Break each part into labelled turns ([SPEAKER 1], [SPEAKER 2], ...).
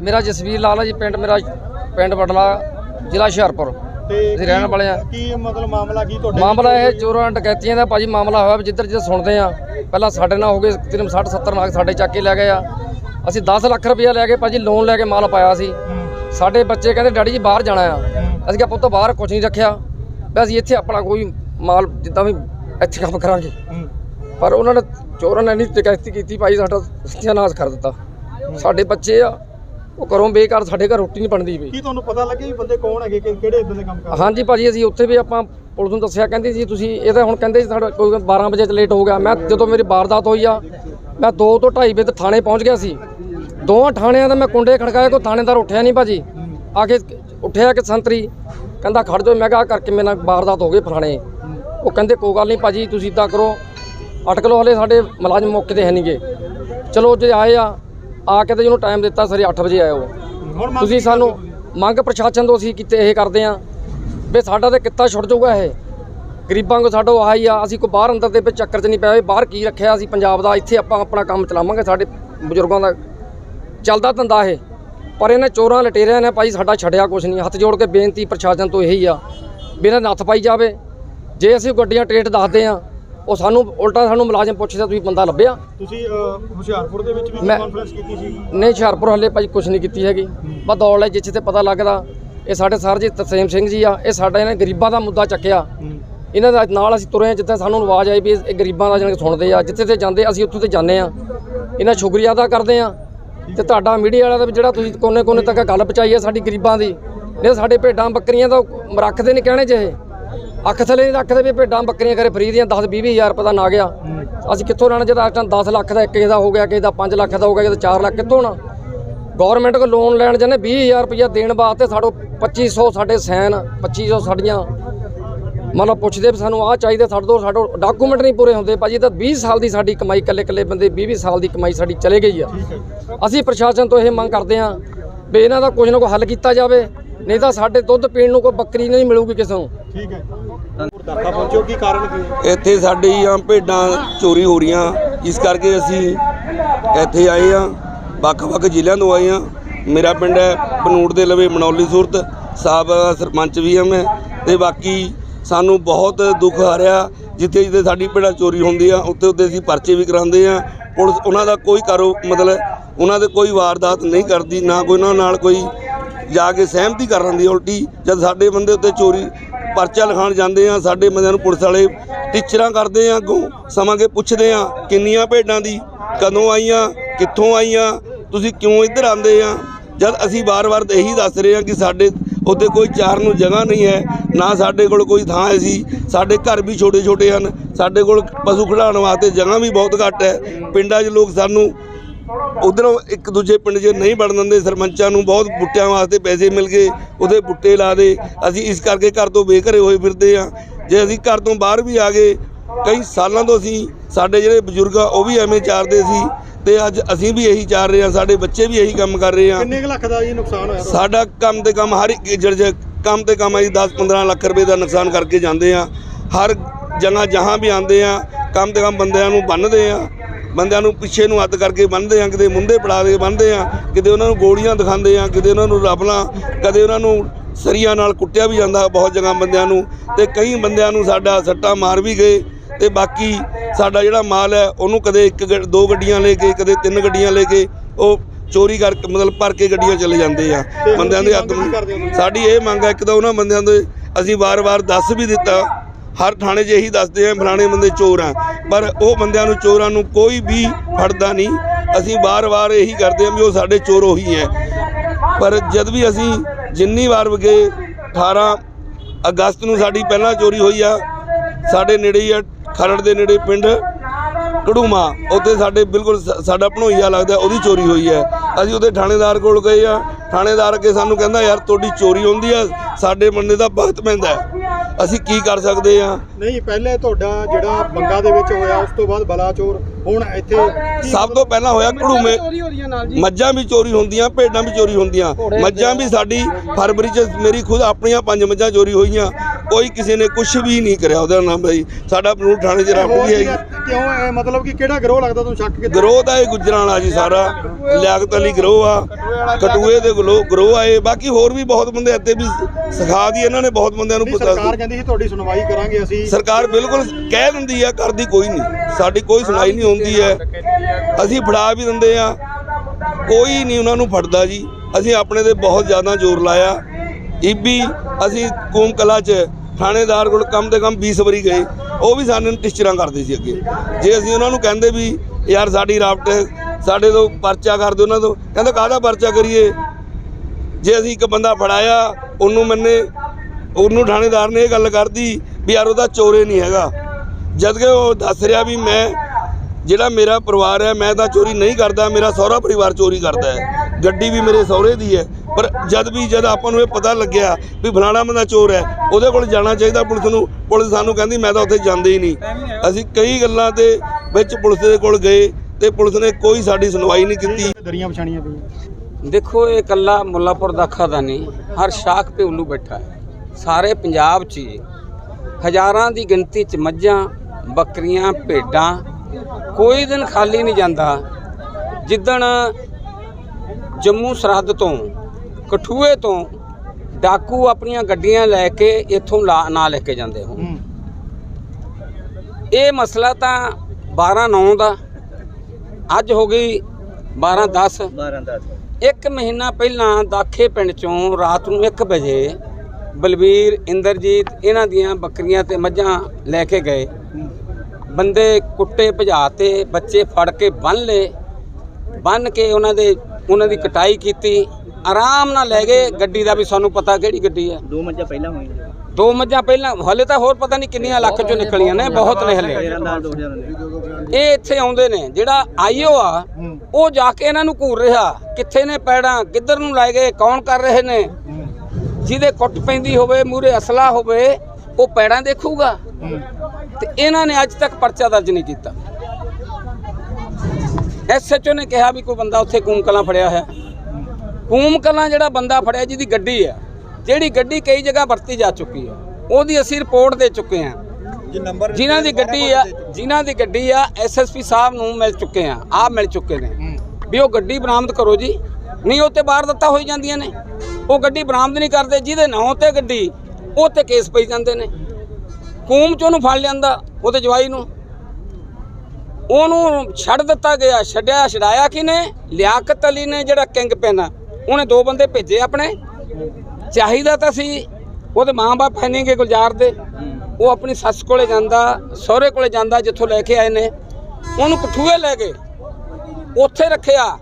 [SPEAKER 1] ਮੇਰਾ ਜਸਵੀਰ ਲਾਲ ਹੈ ਜੀ ਪਿੰਡ ਮੇਰਾ ਪਿੰਡ ਬਟਲਾ ਜ਼ਿਲ੍ਹਾ ਹੁਸ਼ਿਆਰਪੁਰ।
[SPEAKER 2] ਤੇ
[SPEAKER 1] ਅਸੀਂ ਰਹਿਣ ਵਾਲੇ ਆ।
[SPEAKER 2] ਕੀ ਮਤਲਬ ਮਾਮਲਾ ਕੀ ਤੁਹਾਡੇ
[SPEAKER 1] ਮਾਮਲਾ ਇਹ ਚੋਰਾਂ ਡਕੈਤੀਆਂ ਦਾ ਭਾਜੀ ਮਾਮਲਾ ਹੋਇਆ ਵੀ ਜਿੱਧਰ ਜਿੱਧਰ ਸੁਣਦੇ ਆ ਪਹਿਲਾਂ ਸਾਡੇ ਨਾਲ ਹੋ ਗਏ ਤਕਰੀਬਨ 60 70 ਲੱਖ ਸਾਡੇ ਚੱਕ ਕੇ ਲੈ ਗਏ ਆ। ਅਸੀਂ 10 ਲੱਖ ਰੁਪਇਆ ਲੈ ਕੇ ਭਾਜੀ ਲੋਨ ਲੈ ਕੇ ਮਾਲ ਪਾਇਆ ਸੀ। ਸਾਡੇ ਬੱਚੇ ਕਹਿੰਦੇ ਡੈਡੀ ਜੀ ਬਾਹਰ ਜਾਣਾ ਆ। ਅਸੀਂ ਕਿਹਾ ਪੁੱਤ ਬਾਹਰ ਕੁਝ ਨਹੀਂ ਰੱਖਿਆ। ਵੀ ਅਸੀਂ ਇੱਥੇ ਆਪਣਾ ਕੋਈ ਮਾਲ ਜਿੱਦਾਂ ਵੀ ਇੱਥੇ ਕੰਮ ਕਰਾਂਗੇ। ਪਰ ਉਹਨਾਂ ਨੇ ਚੋਰਾਂ ਨੇ ਨਹੀਂ ਡਕੈਤੀ ਕੀਤੀ ਭਾਈ ਸਾਡਾ ਸਤਿਆਨਾਸ਼ ਕਰ ਦਿੱਤਾ। ਸਾਡੇ ਬੱਚੇ ਆ ਉਹ ਘਰੋਂ ਬੇਕਾਰ ਸਾਡੇ ਘਰ ਰੋਟੀ ਨਹੀਂ ਬਣਦੀ ਪਈ
[SPEAKER 2] ਕੀ ਤੁਹਾਨੂੰ ਪਤਾ ਲੱਗਿਆ ਵੀ ਬੰਦੇ ਕੌਣ ਹੈਗੇ ਕਿ ਕਿਹੜੇ ਇਦਾਂ ਦੇ ਕੰਮ ਕਰਦੇ?
[SPEAKER 1] ਹਾਂਜੀ ਭਾਜੀ ਅਸੀਂ ਉੱਥੇ ਵੀ ਆਪਾਂ ਪੁਲਿਸ ਨੂੰ ਦੱਸਿਆ ਕਹਿੰਦੀ ਜੀ ਤੁਸੀਂ ਇਹ ਤਾਂ ਹੁਣ ਕਹਿੰਦੇ ਸੀ ਸਾਡਾ ਕੋਈ 12 ਵਜੇ ਲੇਟ ਹੋ ਗਿਆ। ਮੈਂ ਜਦੋਂ ਮੇਰੀ ਵਾਰਦਾਤ ਹੋਈ ਆ ਮੈਂ 2 ਤੋਂ 2:30 ਵਜੇ ਥਾਣੇ ਪਹੁੰਚ ਗਿਆ ਸੀ। ਦੋਵਾਂ ਥਾਣਿਆਂ ਦਾ ਮੈਂ ਕੁੰਡੇ ਖੜਕਾਏ ਕੋਈ ਥਾਣੇਦਾਰ ਉੱਠਿਆ ਨਹੀਂ ਭਾਜੀ। ਆ ਕੇ ਉੱਠਿਆ ਕਿ ਸੰਤਰੀ ਕਹਿੰਦਾ ਖੜ ਜਾਓ। ਮੈਂ ਕਿਹਾ ਕਰਕੇ ਮੇਰੇ ਨਾਲ ਵਾਰਦਾਤ ਹੋ ਗਈ ਫਲਾਣੇ। ਉਹ ਕਹਿੰਦੇ ਕੋਈ ਗੱਲ ਨਹੀਂ ਭਾਜੀ ਤੁਸੀਂ ਇਦਾਂ ਕਰੋ। 8 ਕਿਲੋ ਹਲੇ ਸਾਡੇ ਮੁਲਾਜ਼ਮ ਮੌਕੇ ਤੇ ਹੈ ਨਹੀਂਗੇ ਚਲੋ ਜੇ ਆਏ ਆ ਆ ਕੇ ਤੇ ਜਿਹਨੂੰ ਟਾਈਮ ਦਿੱਤਾ ਸਵੇਰੇ 8 ਵਜੇ ਆਇਓ ਤੁਸੀਂ
[SPEAKER 2] ਕੀ
[SPEAKER 1] ਸਾਨੂੰ? ਮੰਗ ਪ੍ਰਸ਼ਾਸਨ ਤੋਂ ਅਸੀਂ ਕਿਤੇ ਇਹ ਕਰਦੇ ਆ ਵੀ ਸਾਡਾ ਤੇ ਕਿੱਤਾ ਛੁੱਟ ਜਾਊਗਾ ਇਹ। ਗਰੀਬਾਂ ਕੋ ਸਾਡਾ ਆਹੀ ਆ ਅਸੀਂ ਕੋਈ ਬਾਹਰ ਅੰਦਰ ਦੇ ਵਿੱਚ ਚੱਕਰ 'ਚ ਨਹੀਂ ਪਿਆ ਬਾਹਰ ਕੀ ਰੱਖਿਆ ਅਸੀਂ ਪੰਜਾਬ ਦਾ ਇੱਥੇ ਆਪਾਂ ਆਪਣਾ ਕੰਮ ਚਲਾਵਾਂਗੇ ਸਾਡੇ ਬਜ਼ੁਰਗਾਂ ਦਾ। ਚੱਲਦਾ ਧੰਦਾ ਇਹ ਪਰ ਇਹਨਾਂ ਚੋਰਾਂ ਲਟੇਰਿਆਂ ਨੇ ਭਾਈ ਸਾਡਾ ਛੱਡਿਆ ਕੁਛ ਨਹੀਂ ਹੱਥ ਜੋੜ ਕੇ ਬੇਨਤੀ ਪ੍ਰਸ਼ਾਸਨ ਤੋਂ ਇਹੀ ਆ ਵੀ ਇਹਨਾਂ ਨੱਥ ਪਾਈ ਜਾਵੇ। ਜੇ ਅਸੀਂ ਗੱਡੀਆਂ ਟਰੇਟ ਦੱਸਦੇ ਆ ਉਹ ਸਾਨੂੰ ਉਲਟਾ ਸਾਨੂੰ ਮੁਲਾਜ਼ਮ ਪੁੱਛਦਾ ਤੁਸੀਂ ਬੰਦਾ ਲੱਭਿਆ?
[SPEAKER 2] ਤੁਸੀਂ ਹੁਸ਼ਿਆਰਪੁਰ ਦੇ ਵਿੱਚ ਵੀ ਕਾਨਫਰੰਸ ਕੀਤੀ ਸੀ?
[SPEAKER 1] ਨਹੀਂ ਹੁਸ਼ਿਆਰਪੁਰ ਹਲੇ ਭਾਈ ਕੁਛ ਨਹੀਂ ਕੀਤੀ ਹੈਗੀ। ਬਸ ਦੌੜ ਲੈ ਜਿੱਥੇ ਤੇ ਪਤਾ ਲੱਗਦਾ। ਇਹ ਸਾਡੇ ਸਰ ਜੀ ਤਰਸੇਮ ਸਿੰਘ ਜੀ ਆ ਇਹ ਸਾਡਾ ਇਹਨਾਂ ਗਰੀਬਾਂ ਦਾ ਮੁੱਦਾ ਚੱਕਿਆ। ਇਹਨਾਂ ਦਾ ਨਾਲ ਅਸੀਂ ਤੁਰੇ ਜਿੱਥੇ ਸਾਨੂੰ ਆਵਾਜ਼ ਆਈ ਵੀ ਇਹ ਗਰੀਬਾਂ ਦਾ ਜਾਣੀ ਸੁਣਦੇ ਆ। ਜਿੱਥੇ ਤੇ ਜਾਂਦੇ ਅਸੀਂ ਉੱਥੇ ਤੇ ਜਾਂਦੇ ਆ ਇਹਨਾਂ ਸ਼ੁਕਰੀਆ ਅਦਾ ਕਰਦੇ ਆ ਤੇ ਤੁਹਾਡਾ ਮੀਡੀਆ ਵਾਲਾ ਦਾ ਵੀ ਜਿਹੜਾ ਤੁਸੀਂ ਕੋਨੇ ਕੋਨੇ ਤੱਕ ਗੱਲ ਪਹੁੰਚਾਈ ਹੈ ਸਾਡੀ ਗਰੀਬਾਂ ਦੀ। ਨਹੀਂ ਸਾਡੇ ਭੇਡਾਂ ਬੱਕਰੀਆਂ ਤਾਂ ਰੱਖਦੇ ਨਹੀਂ ਕਹਿਣੇ ਜਿਹੇ। ਅੱਖ ਥੱਲੇ ਨਹੀਂ ਰੱਖਦੇ ਵੀ ਭੇਡਾਂ ਬੱਕਰੀਆਂ ਕਰੇ ਫਰੀ ਦੀਆਂ 10 20 ਹਜ਼ਾਰ ਰੁਪਏ ਦਾ ਨਾ ਗਿਆ। ਅਸੀਂ ਕਿੱਥੋਂ ਲੈਣਾ ਜਦੋਂ ਅੱਜ 10 ਲੱਖ ਦਾ ਇੱਕ ਕਿਸੇ ਦਾ ਹੋ ਗਿਆ ਕਿਸੇ ਦਾ 5 ਲੱਖ ਦਾ ਹੋ ਗਿਆ ਕਿਸੇ ਦਾ 4 ਲੱਖ ਕਿੱਥੋਂ ਨਾ ਗਵਰਨਮੈਂਟ ਕੋਲ ਲੋਨ ਲੈਣ ਜਾਂਦੇ 20000 ਰੁਪਇਆ ਦੇਣ ਵਾਸਤੇ ਸਾਡੋ 2500 ਸਾਡੇ ਸੈਨ 2500 ਸਾਡੀਆਂ। ਮਤਲਬ ਪੁੱਛਦੇ ਵੀ ਸਾਨੂੰ ਆਹ ਚਾਹੀਦਾ ਸਾਡੇ ਤੋਂ ਸਾਡੋ ਡਾਕੂਮੈਂਟ ਨਹੀਂ ਪੂਰੇ ਹੁੰਦੇ। ਭਾਜੀ ਤਾਂ 20 ਸਾਲ ਦੀ ਸਾਡੀ ਕਮਾਈ ਇਕੱਲੇ ਇਕੱਲੇ ਬੰਦੇ 20 20 ਸਾਲ ਦੀ ਕਮਾਈ ਸਾਡੀ ਚਲੇ ਗਈ ਆ। ਅਸੀਂ ਪ੍ਰਸ਼ਾਸਨ ਤੋਂ ਇਹ ਮੰਗ ਕਰਦੇ ਹਾਂ ਵੀ ਇਹਨਾਂ ਦਾ ਕੁਝ ਨਾ ਕੋਈ ਹੱਲ ਕੀਤਾ ਜਾਵੇ। ਨਹੀਂ ਤਾਂ ਸਾਡੇ ਦੁੱਧ ਪੀਣ ਨੂੰ ਕੋਈ ਬੱਕਰੀ ਨਹੀਂ ਮਿਲੂਗੀ ਕਿਸੇ। ਨੂੰ
[SPEAKER 2] ਠੀਕ ਹੈ। ਪਹੁੰਚੋ ਕੀ ਕਾਰਨ ਕੀ ਹੈ?
[SPEAKER 3] ਇੱਥੇ ਸਾਡੀਆਂ ਭੇਡਾਂ ਚੋਰੀ ਹੋ ਰਹੀਆਂ। ਇਸ ਕਰਕੇ ਅਸੀਂ ਇੱਥੇ ਆਏ ਆ ਵੱਖ-ਵੱਖ ਜ਼ਿਲ੍ਹਿਆਂ ਤੋਂ ਆਏ ਆ ਮੇਰਾ ਪਿੰਡ ਹੈ ਬਨੂੜ ਦੇ ਲਵੇ ਮਨੌਲੀ ਸੂਰਤ। ਸਾਬਕਾ ਸਰਪੰਚ ਵੀ ਹਾਂ ਮੈਂ। ਤੇ ਬਾਕੀ ਸਾਨੂੰ ਬਹੁਤ ਦੁੱਖ ਆ ਰਿਹਾ ਜਿੱਥੇ ਜਿੱਥੇ ਸਾਡੀ ਭੇਡਾਂ ਚੋਰੀ ਹੁੰਦੀ ਆ ਉੱਥੇ ਉੱਥੇ ਅਸੀਂ ਪਰਚੇ ਵੀ ਕਰਾਉਂਦੇ ਆ ਪੁਲਿਸ ਉਹਨਾਂ ਦਾ ਕੋਈ ਕਾਰੋ ਮਤਲਬ ਉਹਨਾਂ ਦੇ ਕੋਈ ਵਾਰਦਾਤ ਨਹੀਂ ਕਰਦੀ ਨਾ ਕੋਈ ਉਹਨਾਂ ਨਾਲ ਕੋਈ ਜਾ ਕੇ ਸਹਿਮਤੀ ਕਰ ਲੈਂਦੀ ਉਲਟੀ, ਜਦ ਸਾਡੇ ਬੰਦੇ ਉੱਤੇ ਚੋਰੀ, ਪਰਚਾ ਲਿਖਾਣ ਜਾਂਦੇ ਆ, ਸਾਡੇ ਬੰਦਿਆਂ ਨੂੰ ਪੁਲਿਸ ਵਾਲੇ ਟੀਚਰਾਂ ਕਰਦੇ ਆ, ਅੱਗੋਂ ਸਮਾਂਗੇ ਪੁੱਛਦੇ ਆ, ਕਿੰਨੀਆਂ ਭੇਡਾਂ ਦੀ, ਕਦੋਂ ਆਈਆਂ, ਕਿੱਥੋਂ ਆਈਆਂ, ਤੁਸੀਂ ਕਿਉਂ ਇੱਧਰ ਆਂਦੇ ਆ? ਜਦ ਅਸੀਂ ਵਾਰ-ਵਾਰ ਇਹੀ ਦੱਸ ਰਹੇ ਆ ਕਿ ਸਾਡੇ ਉੱਤੇ ਕੋਈ ਚਾਰ ਨੂੰ ਜਗ੍ਹਾ ਨਹੀਂ ਹੈ, ਨਾ ਸਾਡੇ ਕੋਲ ਕੋਈ ਥਾਂ ਹੈ ਸੀ ਸਾਡੇ ਘਰ ਵੀ ਛੋਟੇ-ਛੋਟੇ ਹਨ, ਸਾਡੇ ਕੋਲ ਪਸ਼ੂ ਖੜਾਉਣ ਵਾਸਤੇ ਜਗ੍ਹਾ ਵੀ ਬਹੁਤ ਘੱਟ ਹੈ, ਪਿੰਡਾਂ 'ਚ ਲੋਕ ਸਾਨੂੰ ਉਧਰੋਂ ਇੱਕ ਦੂਜੇ ਪਿੰਡ 'ਚ ਨਹੀਂ ਵੜਨ ਦਿੰਦੇ ਸਰਪੰਚਾਂ ਨੂੰ ਬਹੁਤ ਬੁੱਟਿਆਂ ਵਾਸਤੇ ਪੈਸੇ ਮਿਲ ਗਏ ਉਹਦੇ ਬੁੱਟੇ ਲਾ ਦੇ। ਅਸੀਂ ਇਸ ਕਰਕੇ ਘਰ ਤੋਂ ਬੇਘਰੇ ਹੋਏ ਫਿਰਦੇ ਆ ਜੇ ਅਸੀਂ ਘਰ ਤੋਂ ਬਾਹਰ ਵੀ ਆ ਗਏ ਕਈ ਸਾਲਾਂ ਤੋਂ ਅਸੀਂ ਸਾਡੇ ਜਿਹੜੇ ਬਜ਼ੁਰਗ ਆ ਉਹ ਵੀ ਐਵੇਂ ਚਾਰਦੇ ਸੀ ਤੇ ਅੱਜ ਅਸੀਂ ਵੀ ਇਹੀ ਚਾਰ ਰਹੇ ਆ ਸਾਡੇ ਬੱਚੇ ਵੀ ਇਹੀ ਕੰਮ ਕਰ ਰਹੇ ਆ
[SPEAKER 2] ਕਿੰਨੇ ਲੱਖ ਦਾ ਜੀ ਨੁਕਸਾਨ ਹੋਇਆ?
[SPEAKER 3] ਸਾਡਾ ਕੰਮ ਤੇ ਕੰਮ ਹਰ ਇੱਕ ਜੜ ਕੰਮ ਤੇ ਕੰਮ ਅਸੀਂ 10-15 ਲੱਖ ਰੁਪਏ ਦਾ ਨੁਕਸਾਨ ਕਰਕੇ ਜਾਂਦੇ ਆ ਹਰ ਜਗ੍ਹਾ ਜਹਾਂ ਵੀ ਆਉਂਦੇ ਆ ਕੰਮ ਤੇ ਕੰਮ ਬੰਦਿਆਂ ਨੂੰ ਬੰਨ੍ਹਦੇ ਆ ਬੰਦਿਆਂ ਨੂੰ ਪਿੱਛੇ ਨੂੰ ਹੱਥ ਕਰਕੇ ਬੰਨ੍ਹਦੇ ਆ ਕਿਤੇ ਮੁੰਡੇ ਪੜਾ ਕੇ ਬੰਨ੍ਹਦੇ ਆ ਕਿਤੇ ਉਹਨਾਂ ਨੂੰ ਗੋਲੀਆਂ ਦਿਖਾਉਂਦੇ ਆ ਕਿਤੇ ਉਹਨਾਂ ਨੂੰ ਰਫਲਾਂ ਕਦੇ ਉਹਨਾਂ ਨੂੰ ਸਰੀਆਂ ਨਾਲ ਕੁੱਟਿਆ ਵੀ ਜਾਂਦਾ ਬਹੁਤ ਜਗ੍ਹਾ ਬੰਦਿਆਂ ਨੂੰ ਤੇ ਕਈ ਬੰਦਿਆਂ ਨੂੰ ਸਾਡਾ ਸੱਟਾਂ ਮਾਰ ਵੀ ਗਏ ਤੇ ਬਾਕੀ ਸਾਡਾ ਜਿਹੜਾ ਮਾਲ ਹੈ ਉਹਨੂੰ ਕਦੇ ਇੱਕ ਦੋ ਗੱਡੀਆਂ ਲੈ ਕੇ ਕਦੇ ਤਿੰਨ ਗੱਡੀਆਂ ਲੈ ਕੇ ਉਹ ਚੋਰੀ ਕਰਕੇ ਮਤਲਬ ਭਰ ਕੇ ਗੱਡੀਆਂ ਚਲੇ ਜਾਂਦੇ ਆ ਬੰਦਿਆਂ ਦੇ ਹੱਥ? ਸਾਡੀ ਇਹ ਮੰਗ ਹੈ ਇੱਕ ਤਾਂ ਉਹਨਾਂ ਬੰਦਿਆਂ ਦੇ ਅਸੀਂ ਵਾਰ-ਵਾਰ ਦੱਸ ਵੀ ਦਿੱਤਾ ਹਰ ਥਾਣੇ 'ਚ ਇਹੀ ਦੱਸਦੇ ਆ, ਫਲਾਣੇ ਬੰਦੇ ਚੋਰ ਆ। ਪਰ ਉਹ ਬੰਦਿਆਂ ਨੂੰ, ਚੋਰਾਂ ਨੂੰ ਕੋਈ ਵੀ ਫੜਦਾ ਨਹੀਂ। ਅਸੀਂ ਵਾਰ-ਵਾਰ ਇਹੀ ਕਰਦੇ ਆ ਵੀ ਉਹ ਸਾਡੇ ਚੋਰ ਉਹੀ ਹੈ ਪਰ ਜਦ ਵੀ ਅਸੀਂ ਜਿੰਨੀ ਵਾਰ ਵੀ ਗਏ 18 ਅਗਸਤ ਨੂੰ ਸਾਡੀ ਪਹਿਲਾਂ ਚੋਰੀ ਹੋਈ ਆ, ਸਾਡੇ ਨੇੜੇ ਹੀ ਆ, ਖਰੜ ਦੇ ਨੇੜੇ ਪਿੰਡ ਕੜੂਮਾ। ਉੱਥੇ ਸਾਡੇ ਬਿਲਕੁਲ ਸ- ਸਾਡਾ ਭਣੋਈਆ ਲੱਗਦਾ, ਉਹਦੀ ਚੋਰੀ ਹੋਈ ਹੈ ਅਸੀਂ ਉਹਦੇ ਥਾਣੇਦਾਰ ਕੋਲ ਗਏ ਆ। ਥਾਣੇਦਾਰ ਅੱਗੇ ਸਾਨੂੰ ਕਹਿੰਦਾ, ਯਾਰ, ਤੁਹਾਡੀ ਚੋਰੀ ਹੁੰਦੀ ਆ, ਸਾਡੇ ਬੰਦੇ ਦਾ ਵਕਤ ਪੈਂਦਾ ਅਸੀਂ ਕੀ ਕਰ ਸਕਦੇ ਆ
[SPEAKER 2] ਨਹੀਂ ਪਹਿਲੇ ਤੁਹਾਡਾ ਜਿਹੜਾ ਬੰਗਾ ਦੇ ਵਿੱਚ ਹੋਇਆ ਉਸ ਤੋਂ ਬਾਅਦ ਬਲਾਚੌਰ ਹੁਣ ਇੱਥੇ
[SPEAKER 3] ਸਭ ਤੋਂ ਪਹਿਲਾਂ ਹੋਇਆ ਘੜੂਮੇ ਮੱਝਾਂ ਵੀ ਚੋਰੀ ਹੁੰਦੀਆਂ ਭੇਡਾਂ ਵੀ ਚੋਰੀ ਹੁੰਦੀਆਂ। ਮੱਝਾਂ ਵੀ ਸਾਡੀ ਫਰਵਰੀ ਚ ਮੇਰੀ ਖੁਦ ਆਪਣੀਆਂ ਪੰਜ ਮੱਝਾਂ ਚੋਰੀ ਹੋਈਆਂ। ਕੋਈ ਕਿਸੇ ਨੇ ਕੁਝ ਵੀ ਨਹੀਂ ਕਰਿਆ ਉਹਦਾ ਨਾਮ ਬਈ। ਸਾਡਾ ਬਨੂੜ ਥਾਣੇ 'ਚ ਰੱਬ ਵੀ ਹੈਗੀ
[SPEAKER 2] ਕਿਉਂ ਇਹ ਮਤਲਬ ਕਿ ਕਿਹੜਾ ਗਰੋਹ ਲੱਗਦਾ ਤੁਹਾਨੂੰ ਸ਼ੱਕ ਕਿੱਥੇ
[SPEAKER 3] ਗਰੋਹ ਦਾ ਇਹ ਗੁੱਜਰਾਂ ਵਾਲਾ ਜੀ ਸਾਰਾ। ਲਿਆਕਤ ਅਲੀ ਗਰੋਹ ਆ। ਕਟੂਏ ਦੇ ਗਰੋਹ ਗਰੋਹ ਆਏ ਬਾਕੀ ਹੋਰ ਵੀ ਬਹੁਤ ਬੰਦੇ ਇੱਥੇ ਵੀ ਸਿਖਾ ਦੀ ਇਹਨਾਂ ਨੇ ਬਹੁਤ ਬੰਦਿਆਂ ਨੂੰ ਪਤਾ
[SPEAKER 2] ਸਰਕਾਰ ਕਹਿੰਦੀ ਸੀ ਤੁਹਾਡੀ ਸੁਣਵਾਈ ਕਰਾਂਗੇ ਅਸੀਂ।
[SPEAKER 3] ਸਰਕਾਰ ਬਿਲਕੁਲ ਕਹਿ ਦਿੰਦੀ ਆ ਕਰਦੀ ਕੋਈ ਨਹੀਂ। ਸਾਡੀ ਕੋਈ ਸੁਣਾਈ ਨਹੀਂ ਹੁੰਦੀ ਹੈ। ਅਸੀਂ ਫੜਾ ਵੀ ਦਿੰਦੇ ਆ। ਕੋਈ ਨਹੀਂ ਉਹਨਾਂ ਨੂੰ ਫੜਦਾ ਜੀ। ਅਸੀਂ ਆਪਣੇ ਤੇ ਬਹੁਤ ਜ਼ਿਆਦਾ ਜ਼ੋਰ ਲਾਇਆ। ਈਬੀ ਅਸੀਂ ਕੂਮ ਕਲਾ ਚ ਥਾਣੇਦਾਰ ਕੋਲ ਕਮ ਤੇ ਕਮ 20 ਵਾਰੀ ਗਏ। ਉਹ ਵੀ ਸਾਨੂੰ ਟਿਚਰਾਂ ਕਰਦੇ ਸੀ ਅੱਗੇ। ਜੇ ਅਸੀਂ ਉਹਨਾਂ ਨੂੰ ਕਹਿੰਦੇ ਵੀ, ਯਾਰ ਸਾਡੀ ਰਾਫਟ ਸਾਡੇ ਤੋਂ ਪਰਚਾ ਕਰ ਦਿਓ ਉਹਨਾਂ ਤੋਂ, ਕਹਿੰਦੇ, ਕਾਹਦਾ ਪਰਚਾ ਕਰੀਏ? ਜੇ ਅਸੀਂ ਇੱਕ ਬੰਦਾ ਫੜਾਇਆ, ਉਹਨੂੰ ਮੈਨੇ, ਉਹਨੂੰ ਥਾਣੇਦਾਰ ਨੇ ਇਹ ਗੱਲ ਕਰਦੀ ਵੀ ਯਾਰ ਉਹਦਾ ਚੋਰੇ ਨਹੀਂ ਹੈਗਾ। ਜਦ ਕਿ ਉਹ ਦੱਸ ਰਿਹਾ ਵੀ ਮੈਂ, ਜਿਹੜਾ ਮੇਰਾ ਪਰਿਵਾਰ ਹੈ, ਮੈਂ ਤਾਂ ਚੋਰੀ ਨਹੀਂ ਕਰਦਾ, ਮੇਰਾ ਸਹੁਰਾ ਪਰਿਵਾਰ ਚੋਰੀ ਕਰਦਾ ਹੈ। ਗੱਡੀ ਵੀ ਮੇਰੇ ਸਹੁਰੇ ਦੀ ਹੈ। ਪਰ ਜਦ ਵੀ ਜਦ ਆਪਾਂ ਨੂੰ ਇਹ ਪਤਾ ਲੱਗਿਆ ਵੀ ਫਲਾਣਾ ਬੰਦਾ ਚੋਰ ਹੈ ਉਹਦੇ ਕੋਲ ਜਾਣਾ ਚਾਹੀਦਾ ਪੁਲਿਸ ਨੂੰ ਪੁਲਿਸ ਸਾਨੂੰ ਕਹਿੰਦੀ ਮੈਂ ਤਾਂ ਉੱਥੇ ਜਾਂਦੇ ਹੀ ਨਹੀਂ। ਅਸੀਂ ਕਈ ਗੱਲਾਂ ਤੇ ਵਿੱਚ ਪੁਲਿਸ ਦੇ ਕੋਲ ਗਏ ਤੇ ਪੁਲਿਸ ਨੇ ਕੋਈ ਸਾਡੀ ਸੁਣਵਾਈ ਨਹੀਂ ਕੀਤੀ।
[SPEAKER 2] ਦਰੀਆਂ ਵਿਛਾਣੀਆਂ ਪਈਆਂ।
[SPEAKER 4] ਦੇਖੋ ਇਹ ਇਕੱਲਾ ਮੁੱਲਾਪੁਰ ਦਾ ਖਾਦਾ ਨਹੀਂ ਹਰ ਸ਼ਾਖ ਤੇ ਉੱਲੂ ਬੈਠਾ ਹੈ। ਸਾਰੇ ਪੰਜਾਬ 'ਚ ਹਜ਼ਾਰਾਂ ਦੀ ਗਿਣਤੀ 'ਚ ਮੱਝਾਂ ਬੱਕਰੀਆਂ ਭੇਡਾਂ ਕੋਈ ਦਿਨ ਖਾਲੀ ਨਹੀਂ ਜਾਂਦਾ। ਜਿੱਦਣ ਜੰਮੂ ਸਰਹੱਦ ਤੋਂ ਕਠੂਏ ਤੋਂ ਡਾਕੂ ਆਪਣੀਆਂ ਗੱਡੀਆਂ ਲੈ ਕੇ ਇੱਥੋਂ ਲਾ- ਨਾ ਲੈ ਕੇ ਜਾਂਦੇ ਹੋ। ਇਹ ਮਸਲਾ ਤਾਂ 12 9 ਦਾ। ਅੱਜ ਹੋ ਗਈ 12 10
[SPEAKER 5] 12 10
[SPEAKER 4] ਇੱਕ ਮਹੀਨਾ ਪਹਿਲਾਂ ਦਾਖੇ ਪਿੰਡ ਚੋਂ ਰਾਤ ਨੂੰ 1 ਵਜੇ ਬਲਵੀਰ ਇੰਦਰਜੀਤ ਇਹਨਾਂ ਦੀਆਂ ਬੱਕਰੀਆਂ ਤੇ ਮੱਝਾਂ ਲੈ ਕੇ ਗਏ। ਬੰਦੇ ਕੁੱਟੇ ਭਜਾਤੇ ਬੱਚੇ ਫੜ ਕੇ ਬੰਨ ਲਏ। ਬੰਨ ਕੇ ਉਹਨਾਂ ਦੇ ਉਹਨਾਂ ਦੀ ਕਟਾਈ ਕੀਤੀ। ਆਰਾਮ ਨਾਲ ਲੈ ਗਏ ਗੱਡੀ ਦਾ ਵੀ ਸਾਨੂੰ ਪਤਾ ਕਿਹੜੀ ਗੱਡੀ ਹੈ।
[SPEAKER 5] ਦੋ ਮੱਝਾਂ ਪਹਿਲਾਂ ਹੋਈਆਂ
[SPEAKER 4] ਦੋ ਮੱਝਾਂ ਪਹਿਲਾਂ ਹਲੇ ਤਾਂ ਹੋਰ ਪਤਾ ਨਹੀਂ ਕਿੰਨੀਆਂ ਲੱਖ ਚੋਂ ਨਿਕਲੀਆਂ ਨੇ ਬਹੁਤ ਨੇ ਹਲੇ।
[SPEAKER 5] 13 ਨਾਲ 2000 ਨੇ।
[SPEAKER 4] ਇਹ ਇੱਥੇ ਆਉਂਦੇ ਨੇ ਜਿਹੜਾ ਆਈਓ ਆ ਉਹ ਜਾ ਕੇ ਇਹਨਾਂ ਨੂੰ ਘੂਰ ਰਿਹਾ ਕਿੱਥੇ ਨੇ ਪੈੜਾਂ ਕਿੱਧਰ ਨੂੰ ਲੈ ਗਏ ਕੌਣ ਕਰ ਰਹੇ ਨੇ? ਜਿਹਦੇ ਕੁੱਟ ਪੈਂਦੀ ਹੋਵੇ ਮੂਰੇ ਅਸਲਾ ਹੋਵੇ ਉਹ ਪੈੜਾਂ ਦੇਖੂਗਾ। ਤੇ ਇਹਨਾਂ ਨੇ ਅੱਜ ਤੱਕ ਪਰਚਾ ਦਰਜ ਨਹੀਂ ਕੀਤਾ। ਐਸਐਚਓ ਨੇ ਕਿਹਾ ਵੀ ਕੋਈ ਬੰਦਾ ਉੱਥੇ ਕੂਮ ਕਲਾਂ ਫੜਿਆ ਹੈ ਕੂਮ ਕਲਾਂ ਜਿਹੜਾ ਬੰਦਾ ਫੜਿਆ ਜਿਹਦੀ ਗੱਡੀ ਆ ਜਿਹੜੀ ਗੱਡੀ ਕਈ ਜਗ੍ਹਾ ਵਰਤੀ ਜਾ ਚੁੱਕੀ ਆ ਉਹਦੀ ਅਸੀਂ ਰਿਪੋਰਟ ਦੇ ਚੁੱਕੇ ਆ। ਜਿਨ੍ਹਾਂ ਦੀ ਗੱਡੀ ਆ ਜਿਨ੍ਹਾਂ ਦੀ ਗੱਡੀ ਆ ਐਸਐਸਪੀ ਸਾਹਿਬ ਨੂੰ ਮਿਲ ਚੁੱਕੇ ਆ ਆਪ ਮਿਲ ਚੁੱਕੇ ਨੇ। ਵੀ ਉਹ ਗੱਡੀ ਬਰਾਮਦ ਕਰੋ ਜੀ। ਨਹੀਂ ਉਹ ਤੇ ਬਾਹਰ ਦਿੱਤਾ ਹੋਈ ਜਾਂਦੀਆਂ ਨੇ। ਉਹ ਗੱਡੀ ਬਰਾਮਦ ਨਹੀਂ ਕਰਦੇ ਜਿਹਦੇ ਨਾਂ ਤੇ ਗੱਡੀ ਉਹ ਤੇ ਕੇਸ ਪਈ ਜਾਂਦੇ ਨੇ। ਕੂਮ ਚ ਉਹਨੂੰ ਫੜ ਲਿਆਂਦਾ ਉਹਦੇ ਜਵਾਈ ਨੂੰ। ਉਹਨੂੰ ਛੱਡ ਦਿੱਤਾ ਗਿਆ ਛੱਡਿਆ ਛਡਾਇਆ ਕਿਨੇ ਲਿਆਕਤ ਅਲੀ ਨੇ ਜਿਹੜਾ ਕਿੰਗ ਪਿਨ ਆ। ਉਹਨੇ ਦੋ ਬੰਦੇ ਭੇਜੇ ਆਪਣੇ। ਚਾਹੀਦਾ ਤਾਂ ਸੀ ਉਹਦੇ ਮਾਂ-ਬਾਪ ਹੈ ਨਹੀਂਗੇ ਗੁਲਜ਼ਾਰ ਦੇ। ਉਹ ਆਪਣੀ ਸੱਸ ਕੋਲੇ ਜਾਂਦਾ ਸਹੁਰੇ ਕੋਲੇ ਜਾਂਦਾ ਜਿੱਥੋਂ ਲੈ ਕੇ ਆਏ ਨੇ। ਉਹਨੂੰ ਕਠੂਏ ਲੈ ਗਏ। ਉੱਥੇ ਰੱਖਿਆ।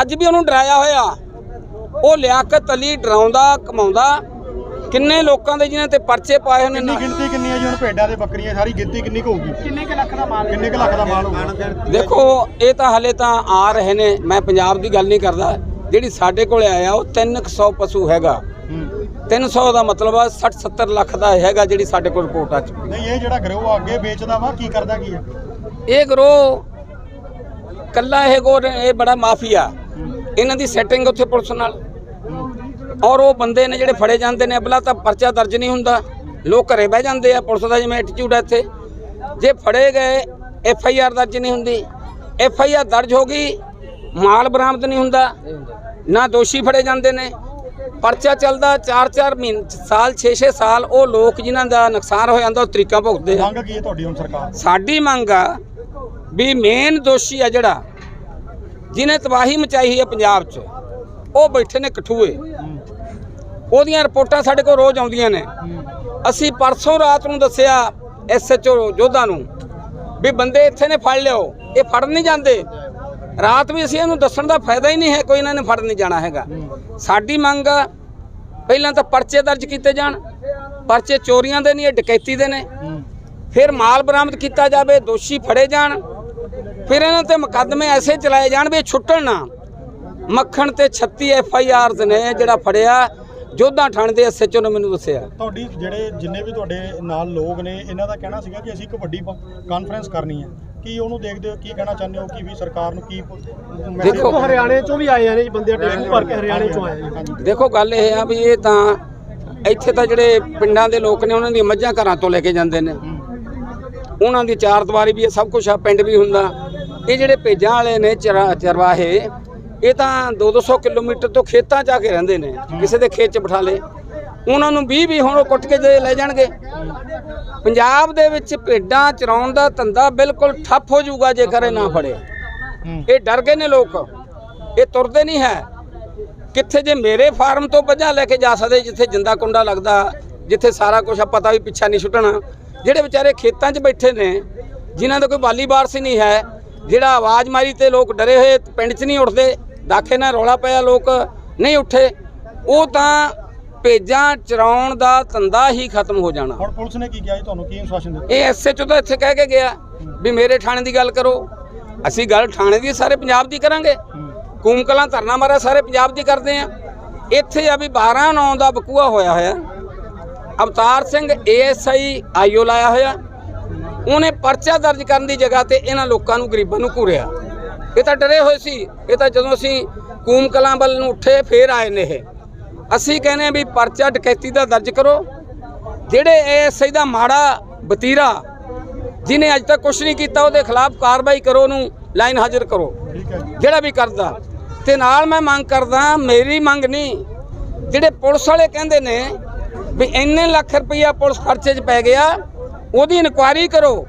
[SPEAKER 4] ਅੱਜ ਵੀ ਉਹਨੂੰ ਡਰਾਇਆ ਹੋਇਆ। ਉਹ ਲਿਆਕਤ ਅਲੀ ਡਰਾਉਂਦਾ ਕਮਾਉਂਦਾ। ਕਿੰਨੇ ਲੋਕਾਂ ਦੇ ਜਿਨ੍ਹਾਂ ਤੇ ਪਰਚੇ ਪਾਏ
[SPEAKER 2] ਕਿੰਨੀ
[SPEAKER 4] ਨੇ।
[SPEAKER 2] ਗਿਣਤੀ ਕਿੰਨੀ ਹੈ ਜੀ? ਹੁਣ ਭੇਡਾਂ ਦੇ ਬੱਕਰੀਆਂ ਸਾਰੀ ਗਿਣਤੀ ਕਿੰਨੀ ਕੁ ਹੋਊਗੀ? ਕਿੰਨੇ ਕੁ ਲੱਖ ਦਾ ਮਾਲ ਕਿੰਨੇ ਕੁ ਲੱਖ ਦਾ ਮਾਲ ਹੋਊਗਾ?
[SPEAKER 4] ਦੇਖੋ ਇਹ ਤਾਂ ਹਲੇ ਤਾਂ ਆ ਰਹੇ ਨੇ। ਮੈਂ ਪੰਜਾਬ ਦੀ ਗੱਲ ਨਹੀਂ ਕਰਦਾ। ਜਿਹੜੀ ਸਾਡੇ ਕੋਲੇ ਆਇਆ ਉਹ 300 ਪਸ਼ੂ ਹੈਗਾ।
[SPEAKER 2] ਹੂੰ
[SPEAKER 4] 300 ਦਾ ਮਤਲਬ ਆ 60 70 ਲੱਖ ਦਾ ਹੈਗਾ ਜਿਹੜੀ ਸਾਡੇ ਕੋਲ ਰਿਪੋਰਟ ਆ ਚੁੱਕੀ
[SPEAKER 2] ਨਹੀਂ ਇਹ ਜਿਹੜਾ ਗਰੋਹ ਆ ਅੱਗੇ ਵੇਚਦਾ ਵਾ ਕੀ ਕਰਦਾ ਕੀ ਹੈ
[SPEAKER 4] ਇਹ ਗਰੋ ਕੱਲਾ ਇਹ ਗੋ ਇਹ ਬੜਾ ਮਾਫੀਆ ਇਹਨਾਂ ਦੀ ਸੈਟਿੰਗ ਉੱਥੇ ਪੁਲਿਸ ਨਾਲ। ਔਰ ਉਹ ਬੰਦੇ ਨੇ ਜਿਹੜੇ ਫੜੇ ਜਾਂਦੇ ਨੇ ਅਬਲਾ ਤਾਂ ਪਰਚਾ ਦਰਜ ਨਹੀਂ ਹੁੰਦਾ। ਲੋਕ ਘਰੇ ਬਹਿ ਜਾਂਦੇ ਆ ਪੁਲਿਸ ਦਾ ਜਿਵੇਂ ਐਟੀਟਿਊਡ ਹੈ ਇੱਥੇ। ਜੇ ਫੜੇ ਗਏ ਐਫ ਆਈ ਆਰ ਦਰਜ ਨਹੀਂ ਹੁੰਦੀ। ਐਫ ਆਈ ਆਰ ਦਰਜ ਹੋ ਗਈ ਮਾਲ ਬਰਾਮਦ ਨਹੀਂ ਹੁੰਦਾ। ਨਾ ਦੋਸ਼ੀ ਫੜੇ ਜਾਂਦੇ ਨੇ। ਪਰਚਾ ਚੱਲਦਾ 4-4 ਮਹੀਨੇ ਸਾਲ 6-6 ਸਾਲ ਉਹ ਲੋਕ ਜਿਨ੍ਹਾਂ ਦਾ ਨੁਕਸਾਨ ਹੋ ਜਾਂਦਾ ਉਹ ਤਰੀਕਾ ਭੁਗਤਦੇ ਆ।
[SPEAKER 2] ਮੰਗ ਕੀ ਹੈ ਤੁਹਾਡੀ ਹੁਣ ਸਰਕਾਰ?
[SPEAKER 4] ਸਾਡੀ ਮੰਗ ਆ ਵੀ ਮੇਨ ਦੋਸ਼ੀ ਆ ਜਿਹੜਾ ਜਿਹਨੇ ਤਬਾਹੀ ਮਚਾਈ ਹੈ ਪੰਜਾਬ 'ਚ ਉਹ ਬੈਠੇ ਨੇ ਕਠੂਏ। ਉਹਦੀਆਂ ਰਿਪੋਰਟਾਂ ਸਾਡੇ ਕੋਲ ਰੋਜ਼ ਆਉਂਦੀਆਂ ਨੇ। ਅਸੀਂ ਪਰਸੋਂ ਰਾਤ ਨੂੰ ਦੱਸਿਆ ਐਸਐਚਓ ਜੋਧਾ ਨੂੰ ਵੀ ਬੰਦੇ ਇੱਥੇ ਨੇ ਫੜ ਲਿਓ ਇਹ ਫੜ ਨਹੀਂ ਜਾਂਦੇ। ਰਾਤ ਵੀ ਅਸੀਂ ਇਹਨੂੰ ਦੱਸਣ ਦਾ ਫਾਇਦਾ ਹੀ ਨਹੀਂ ਹੈ, ਕੋਈ ਇਹਨਾਂ ਨੇ ਫੜ ਨਹੀਂ ਜਾਣਾ ਹੈਗਾ। ਸਾਡੀ ਮੰਗ ਪਹਿਲਾਂ ਤਾਂ ਪਰਚੇ ਦਰਜ ਕੀਤੇ ਜਾਣ, ਪਰਚੇ ਚੋਰੀਆਂ ਦੇ ਨਹੀਂ ਇਹ ਡਕੈਤੀ ਦੇ ਨੇ। ਫਿਰ ਮਾਲ ਬਰਾਮਦ ਕੀਤਾ ਜਾਵੇ, ਦੋਸ਼ੀ ਫੜੇ ਜਾਣ, ਫਿਰ ਇਹਨਾਂ ਤੇ ਮੁਕੱਦਮੇ ਐਸੇ ਚਲਾਏ ਜਾਣ ਵੀ ਇਹ ਛੁੱਟਣ ਨਾ। ਮੱਖਣ ਤੇ 36 ਐਫ ਆਈ ਆਰਸ ਨੇ ਜਿਹੜਾ ਫੜਿਆ, ਜੋਧਾ ਥਾਣੇ ਦੇ ਐਸਐਚਓ ਨੇ ਮੈਨੂੰ ਦੱਸਿਆ।
[SPEAKER 2] ਤੁਹਾਡੀ ਜਿਹੜੇ ਜਿੰਨੇ ਵੀ ਤੁਹਾਡੇ ਨਾਲ ਲੋਕ ਨੇ, ਇਹਨਾਂ ਦਾ ਕਹਿਣਾ ਸੀਗਾ ਕਿ ਅਸੀਂ ਇੱਕ ਵੱਡੀ ਕਾਨਫਰੰਸ ਕਰਨੀ ਹੈ। ਕੀ ਉਹਨੂੰ ਦੇਖਦੇ ਹੋ ਕੀ ਕਹਿਣਾ ਚਾਹੁੰਦੇ ਹੋ ਕਿ ਵੀ ਸਰਕਾਰ ਨੂੰ ਕੀ
[SPEAKER 4] ਦੇਖੋ?
[SPEAKER 6] ਹਰਿਆਣੇ ਚੋਂ ਵੀ ਆਏ ਆ ਨੇ ਜੀ ਬੰਦੇ ਟੈਂਪੂ ਭਰ ਕੇ ਹਰਿਆਣੇ ਚੋਂ ਆਏ ਜੀ।
[SPEAKER 4] ਦੇਖੋ ਗੱਲ ਇਹ ਆ ਵੀ ਇਹ ਤਾਂ ਇੱਥੇ ਤਾਂ ਜਿਹੜੇ ਪਿੰਡਾਂ ਦੇ ਲੋਕ ਨੇ ਉਹਨਾਂ ਦੀਆਂ ਮੱਝਾਂ ਘਰਾਂ ਤੋਂ ਲੈ ਕੇ ਜਾਂਦੇ ਨੇ। ਉਹਨਾਂ ਦੀ ਚਾਰ ਦੀਵਾਰੀ ਵੀ ਸਭ ਕੁਝ ਆ ਪਿੰਡ ਵੀ ਹੁੰਦਾ। ਇਹ ਜਿਹੜੇ ਭੇਜਾਂ ਵਾਲੇ ਨੇ ਚਰਾ- ਚਰਵਾਹੇ ਇਹ ਤਾਂ 2-200 ਕਿਲੋਮੀਟਰ ਤੋਂ ਖੇਤਾਂ 'ਚ ਆ ਕੇ ਰਹਿੰਦੇ ਨੇ। ਕਿਸੇ ਦੇ ਖੇਤ 'ਚ ਬਿਠਾ ਲਏ। ਉਹਨਾਂ ਨੂੰ 20 ਵੀ ਹੁਣ ਉਹ ਕੁੱਟ ਕੇ ਜੇ ਲੈ ਜਾਣਗੇ। ਪੰਜਾਬ ਦੇ ਵਿੱਚ ਭੇਡਾਂ ਚਰਾਉਣ ਦਾ ਧੰਦਾ ਬਿਲਕੁਲ ਠੱਪ ਹੋ ਜਾਊਗਾ ਜੇਕਰ ਇਹ ਨਾ ਫੜਿਆ ਇਹ ਡਰ ਗਏ ਨੇ ਲੋਕ। ਇਹ ਤੁਰਦੇ ਨਹੀਂ ਹੈ। ਕਿੱਥੇ ਜੇ ਮੇਰੇ ਫਾਰਮ ਤੋਂ ਵੱਜਾ ਲੈ ਕੇ ਜਾ ਸਕਦੇ ਜਿੱਥੇ ਜਿੰਦਾ ਕੁੰਡਾ ਲੱਗਦਾ ਜਿੱਥੇ ਸਾਰਾ ਕੁਝ ਆ ਪਤਾ ਵੀ ਪਿੱਛਾ ਨਹੀਂ ਛੁੱਟਣਾ। ਜਿਹੜੇ ਵਿਚਾਰੇ ਖੇਤਾਂ 'ਚ ਬੈਠੇ ਨੇ ਜਿਨ੍ਹਾਂ ਦਾ ਕੋਈ ਬਾਲੀ ਬਾਰਸ ਹੀ ਨਹੀਂ ਹੈ ਜਿਹੜਾ ਆਵਾਜ਼ ਮਾਰੀ ਤੇ ਲੋਕ ਡਰੇ ਹੋਏ ਪਿੰਡ 'ਚ ਨਹੀਂ ਉੱਠਦੇ ਦਾਖੇ ਨਾਲ ਰੌਲਾ ਪਿਆ ਲੋਕ ਨਹੀਂ ਉੱਠੇ ਉਹ ਤਾਂ ਭੇਜਾਂ ਚਰਾਉਣ ਦਾ ਧੰਦਾ ਹੀ ਖਤਮ ਹੋ ਜਾਣਾ।
[SPEAKER 2] ਹੁਣ ਪੁਲਿਸ ਨੇ ਕੀ ਕਿਹਾ ਜੀ? ਤੁਹਾਨੂੰ ਕੀ ਇਨਸਟਰਕਸ਼ਨ ਦਿੱਤੀ?
[SPEAKER 4] ਇਹ ਐਸਐਚਓ ਤਾਂ ਇੱਥੇ ਕਹਿ ਕੇ ਗਿਆ ਵੀ ਮੇਰੇ ਥਾਣੇ ਦੀ ਗੱਲ ਕਰੋ। ਅਸੀਂ ਗੱਲ ਥਾਣੇ ਦੀ ਸਾਰੇ ਪੰਜਾਬ ਦੀ ਕਰਾਂਗੇ। ਕੂਮ ਕਲਾਂ ਧਰਨਾ ਮਾਰਾ ਸਾਰੇ ਪੰਜਾਬ ਦੀ ਕਰਦੇ ਆ। ਇੱਥੇ ਆ ਵੀ 12 9 ਦਾ ਬਕੂਆ ਹੋਇਆ ਹੋਇਆ। ਅਵਤਾਰ ਸਿੰਘ ਏਐਸਆਈ ਆਈਓ ਲਾਇਆ ਹੋਇਆ। ਉਹਨੇ ਪਰਚਾ ਦਰਜ ਕਰਨ ਦੀ ਜਗ੍ਹਾ ਤੇ ਇਹਨਾਂ ਲੋਕਾਂ ਨੂੰ ਗਰੀਬਾਂ ਨੂੰ ਘੂਰਿਆ। ਇਹ ਤਾਂ ਡਰੇ ਹੋਏ ਸੀ। ਇਹ ਤਾਂ ਜਦੋਂ ਅਸੀਂ ਕੂਮ ਕਲਾਂ ਵੱਲ ਨੂੰ ਉੱਠੇ ਫੇਰ ਆਏ ਨੇ ਇਹ। ਅਸੀਂ ਕਹਿੰਦੇ ਆ ਵੀ ਪਰਚਾ ਡਕੈਤੀ ਦਾ ਦਰਜ ਕਰੋ। ਜਿਹੜੇ ਐਸਆਈ ਦਾ ਮਾੜਾ ਵਤੀਰਾ ਜਿਹਨੇ ਅੱਜ ਤੱਕ ਕੁਝ ਨਹੀਂ ਕੀਤਾ ਉਹਦੇ ਖਿਲਾਫ ਕਾਰਵਾਈ ਕਰੋ ਉਹਨੂੰ ਲਾਈਨ ਹਾਜ਼ਰ ਕਰੋ ਜਿਹੜਾ ਵੀ ਕਰਦਾ। ਤੇ ਨਾਲ ਮੈਂ ਮੰਗ ਕਰਦਾ ਮੇਰੀ ਮੰਗ ਨਹੀਂ ਜਿਹੜੇ ਪੁਲਿਸ ਵਾਲੇ ਕਹਿੰਦੇ ਨੇ ਵੀ ਇੰਨੇ ਲੱਖ ਰੁਪਈਆ ਪੁਲਿਸ ਖਰਚੇ 'ਚ ਪੈ ਗਿਆ ਉਹਦੀ ਇਨਕੁਆਇਰੀ ਕਰੋ।